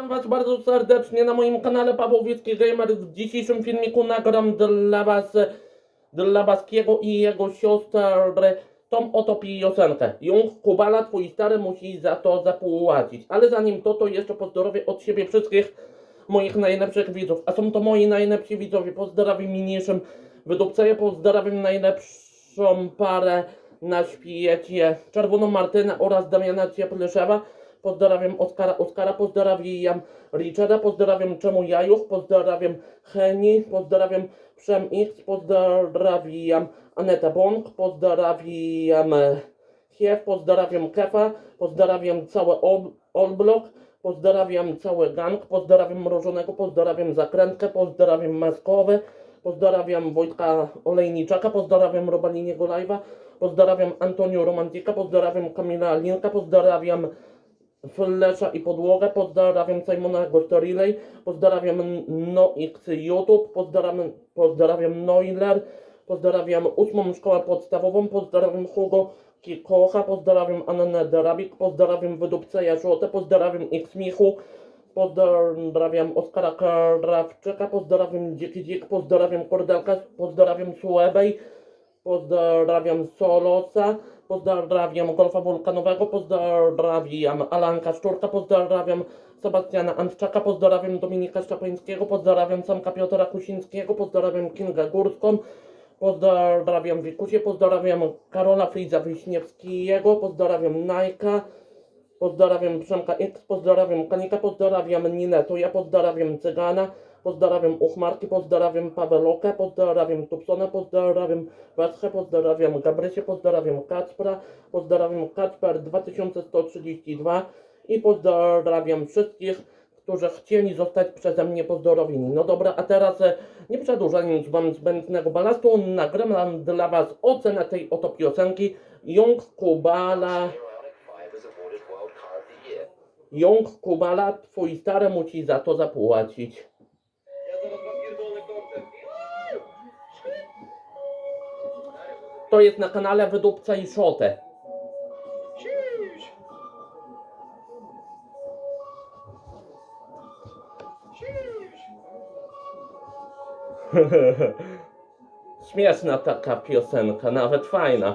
Witam Was bardzo serdecznie na moim kanale Pawłowicki Gamer. W dzisiejszym filmiku nagram dla Was, dla Baskiego i jego siostry tą oto piosenkę. Jung Kubala, twój stary musi za to zapłacić. Ale zanim to, to jeszcze pozdrowię od siebie wszystkich moich najlepszych widzów. A są to moi najlepsi widzowie. Pozdrawiam niniejszym wydupcaję, pozdrawiam najlepszą parę na świecie. Czerwoną Martynę oraz Damiana Cieplyszewa. Pozdrawiam Oskara Oskara, pozdrawiam Richarda, pozdrawiam Czemu Jajuch, pozdrawiam Heni, pozdrawiam Przem X, pozdrawiam Anetę Bąk, pozdrawiam Chiew, pozdrawiam Kefa, pozdrawiam cały Ol- Olblok, pozdrawiam cały gang, pozdrawiam Mrożonego, pozdrawiam Zakrętkę, pozdrawiam Maskowy, pozdrawiam Wojtka Olejniczaka, pozdrawiam Robaliniego Live'a, pozdrawiam Antoniu Romantika, pozdrawiam Kamila Linka, pozdrawiam Flesza i Podłogę, pozdrawiam Simona Ghost Relay, pozdrawiam NoX YouTube, pozdrawiam, pozdrawiam Noiler, pozdrawiam ósmą szkołę podstawową, pozdrawiam Hugo Kikocha, pozdrawiam Annę Derabik, pozdrawiam Wydupcę Jaszotę, pozdrawiam X Michu, pozdrawiam Oskara Krawczyka, pozdrawiam Dziki Dzik, pozdrawiam Kordelka, pozdrawiam Suebej, Pozdrawiam Solosa, pozdrawiam Golfa Wulkanowego, pozdrawiam Alanka Szczurka, pozdrawiam Sebastiana Antczaka, pozdrawiam Dominika Szczepańskiego, pozdrawiam Samka Piotra Kusińskiego, pozdrawiam Kingę Górską, pozdrawiam Wikusie, pozdrawiam Karola Friza Wiśniewskiego, pozdrawiam Najka, pozdrawiam Przemka X, pozdrawiam Kanika, pozdrawiam Ninę ja pozdrawiam Cygana, pozdrawiam Uchmarki, pozdrawiam Pawelokę, pozdrawiam Tupsona, pozdrawiam Weschę, pozdrawiam Gabrysię, pozdrawiam Kacpra, pozdrawiam Kacper 2132 i pozdrawiam wszystkich, którzy chcieli zostać przeze mnie pozdrowieni. No dobra, a teraz e, nie przedłużając wam zbędnego balastu, nagram dla was ocenę tej oto piosenki Jung Kubala Ionic 5 is awarded World Car of the Year. Jung Kubala, twój stary musi za to zapłacić. To jest na kanale Wydupca i Szotę. Śmieszna taka piosenka, nawet fajna.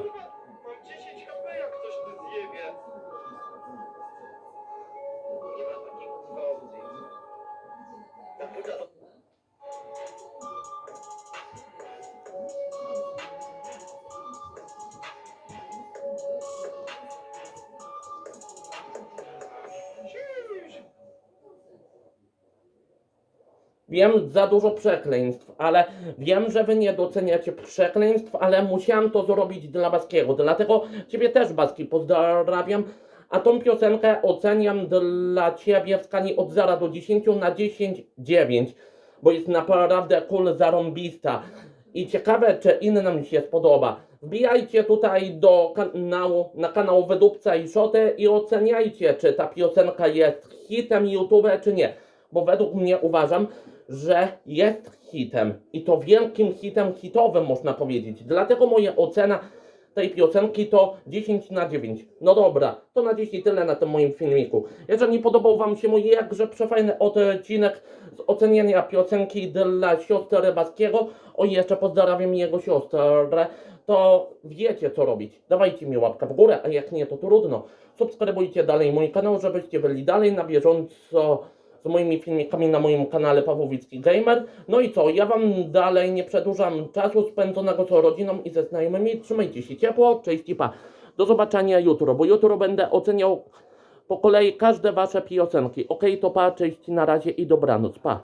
Wiem za dużo przekleństw, ale wiem, że wy nie doceniacie przekleństw, ale musiałem to zrobić dla Baskiego. Dlatego ciebie też Baski pozdrawiam. A tą piosenkę oceniam dla ciebie w skali od 0 do 10 na 10 9, bo jest naprawdę cool zarąbista. I ciekawe, czy innym się spodoba. Wbijajcie tutaj do kanału, na kanał Wydupca i Szotę i oceniajcie, czy ta piosenka jest hitem YouTube, czy nie. Bo według mnie uważam, że jest hitem. I to wielkim hitem hitowym można powiedzieć. Dlatego moja ocena tej piosenki to 10 na 9. No dobra, to na dziś i tyle na tym moim filmiku. Jeżeli podobał Wam się mój jakże przefajny odcinek z oceniania piosenki dla siostry Baskiego, o jeszcze pozdrawiam jego siostrę, to wiecie co robić. Dawajcie mi łapkę w górę, a jak nie to trudno. Subskrybujcie dalej mój kanał, żebyście byli dalej na bieżąco z moimi filmikami na moim kanale Pawłowicki Gamer. No i co, ja wam dalej nie przedłużam czasu spędzonego z rodziną i ze znajomymi. Trzymajcie się ciepło, cześć i pa. Do zobaczenia jutro, bo jutro będę oceniał po kolei każde wasze piosenki. Okej, to pa, cześć, na razie i dobranoc, pa.